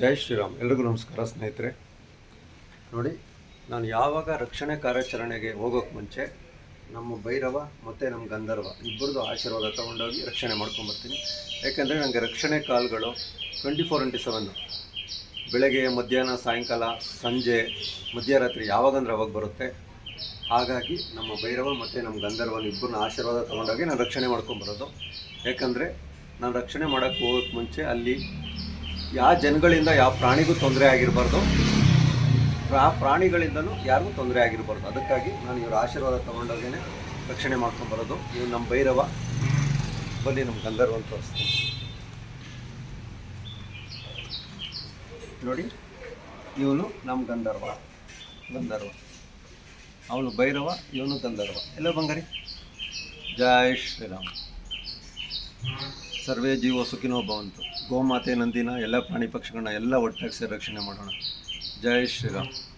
ಜೈ ಶ್ರೀರಾಮ್. ಎಲ್ರಿಗೂ ನಮಸ್ಕಾರ ಸ್ನೇಹಿತರೆ. ನೋಡಿ, ನಾನು ಯಾವಾಗ ರಕ್ಷಣೆ ಕಾರ್ಯಾಚರಣೆಗೆ ಹೋಗೋಕ್ಕೆ ಮುಂಚೆ ನಮ್ಮ ಭೈರವ ಮತ್ತು ನಮ್ಮ ಗಂಧರ್ವ ಇಬ್ಬರದು ಆಶೀರ್ವಾದ ತೊಗೊಂಡೋಗಿ ರಕ್ಷಣೆ ಮಾಡ್ಕೊಂಬರ್ತೀನಿ ಯಾಕೆಂದರೆ ನನಗೆ ರಕ್ಷಣೆ ಕಾಲ್ಗಳು ಟ್ವೆಂಟಿ ಫೋರ್ ಇಂಟು ಸೆವೆನ್ನು ಬೆಳಗ್ಗೆ, ಮಧ್ಯಾಹ್ನ, ಸಾಯಂಕಾಲ, ಸಂಜೆ, ಮಧ್ಯರಾತ್ರಿ ಯಾವಾಗಂದ್ರೆ ಅವಾಗ ಬರುತ್ತೆ. ಹಾಗಾಗಿ ನಮ್ಮ ಭೈರವ ಮತ್ತು ನಮ್ಮ ಗಂಧರ್ವನ ಇಬ್ಬರನ್ನ ಆಶೀರ್ವಾದ ತೊಗೊಂಡೋಗಿ ನಾನು ರಕ್ಷಣೆ ಮಾಡ್ಕೊಂಬರೋದು ಯಾಕಂದರೆ ನಾನು ರಕ್ಷಣೆ ಮಾಡೋಕ್ಕೆ ಹೋಗೋಕ್ಕೆ ಮುಂಚೆ ಅಲ್ಲಿ ಯಾವ ಜನಗಳಿಂದ ಯಾವ ಪ್ರಾಣಿಗೂ ತೊಂದರೆ ಆಗಿರಬಾರ್ದು, ಆ ಪ್ರಾಣಿಗಳಿಂದಲೂ ಯಾರಿಗೂ ತೊಂದರೆ ಆಗಿರಬಾರ್ದು. ಅದಕ್ಕಾಗಿ ನಾನು ಇವ್ರ ಆಶೀರ್ವಾದ ತೊಗೊಂಡೋಗೇ ರಕ್ಷಣೆ ಮಾಡ್ಕೊಂಬರೋದು ಇವ್ರು ನಮ್ಮ ಭೈರವ. ಬನ್ನಿ ನಮ್ಮ ಗಂಧರ್ವ ಅಂತ ತೋರಿಸ್ತೀನಿ. ನೋಡಿ, ಇವನು ನಮ್ಮ ಗಂಧರ್ವ. ಗಂಧರ್ವ. ಅವನು ಭೈರವ, ಇವನು ಗಂಧರ್ವ. ಎಲ್ಲ ಬಂಗಾರಿ? ಜಯ ಶ್ರೀರಾಮ್. ಸರ್ವೇ ಜೀವ ಸುಖಿನೋ ಭವಂತು. ಗೋಮಾತೆ ನಂದಿನ ಎಲ್ಲ ಪ್ರಾಣಿ ಪಕ್ಷಿಗಳನ್ನ ಎಲ್ಲ ಒಟ್ಟಾಗಿ ರಕ್ಷಣೆ ಮಾಡೋಣ. ಜೈ ಶ್ರೀರಾಮ್.